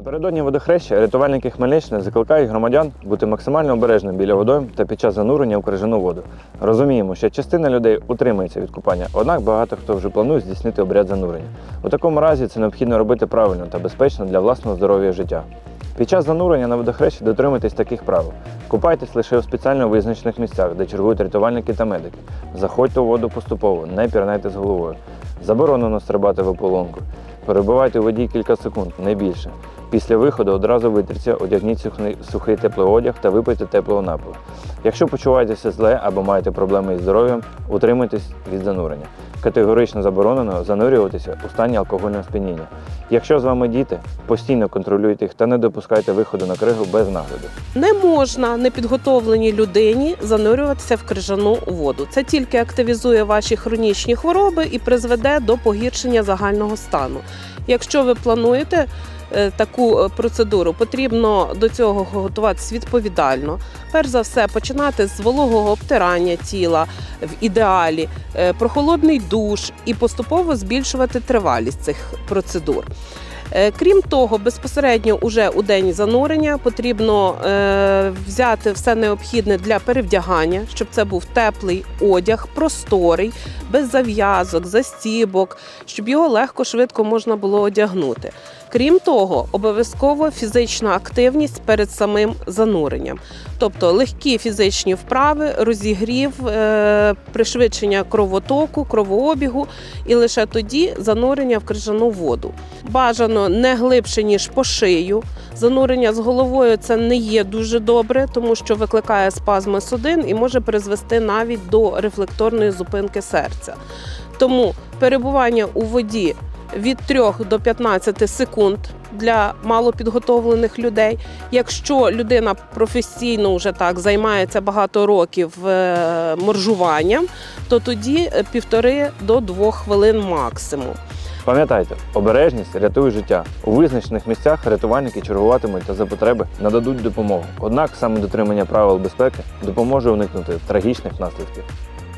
Напередодні водохреща рятувальники Хмельниччини закликають громадян бути максимально обережним біля водойм та під час занурення у крижану воду. Розуміємо, що частина людей утримується від купання, однак багато хто вже планує здійснити обряд занурення. У такому разі це необхідно робити правильно та безпечно для власного здоров'я життя. Під час занурення на водохрещі дотримуйтесь таких правил. Купайтесь лише у спеціально визначених місцях, де чергують рятувальники та медики. Заходьте у воду поступово, не пірнайте з головою. Заборонено стрибати в ополонку. Перебувайте у воді кілька секунд, не більше. Після виходу одразу витріться, одягніть сухий теплий одяг та випийте теплого напою. Якщо почуваєтеся зле або маєте проблеми із здоров'ям, утримуйтесь від занурення. Категорично заборонено занурюватися у стані алкогольного сп'яніння. Якщо з вами діти, постійно контролюйте їх та не допускайте виходу на кригу без нагляду. Не можна непідготовленій людині занурюватися в крижану воду. Це тільки активізує ваші хронічні хвороби і призведе до погіршення загального стану. Якщо ви плануєте е, таку е, процедуру, потрібно до цього готуватися відповідально. Перш за все, починати з вологого обтирання тіла в ідеалі, е, прохолодний душ і поступово збільшувати тривалість цих процедур. Е, Крім того, безпосередньо уже у день занурення потрібно е, взяти все необхідне для перевдягання, щоб це був теплий одяг, просторий, без зав'язок, застібок, щоб його легко, швидко можна було одягнути. Крім того, обов'язково фізична активність перед самим зануренням, тобто легкі фізичні вправи, розігрів, е, пришвидшення кровотоку, кровообігу, і лише тоді занурення в крижану воду. Бажано не глибше ніж по шию. Занурення з головою це не є дуже добре, тому що викликає спазми судин і може призвести навіть до рефлекторної зупинки серця. Тому перебування у воді від 3 до 15 секунд для малопідготовлених людей. Якщо людина професійно вже так займається багато років е, моржуванням, то тоді е, півтори до двох хвилин максимум. Пам'ятайте, обережність рятує життя. У визначених місцях рятувальники чергуватимуть та за потреби нададуть допомогу. Однак саме дотримання правил безпеки допоможе уникнути трагічних наслідків.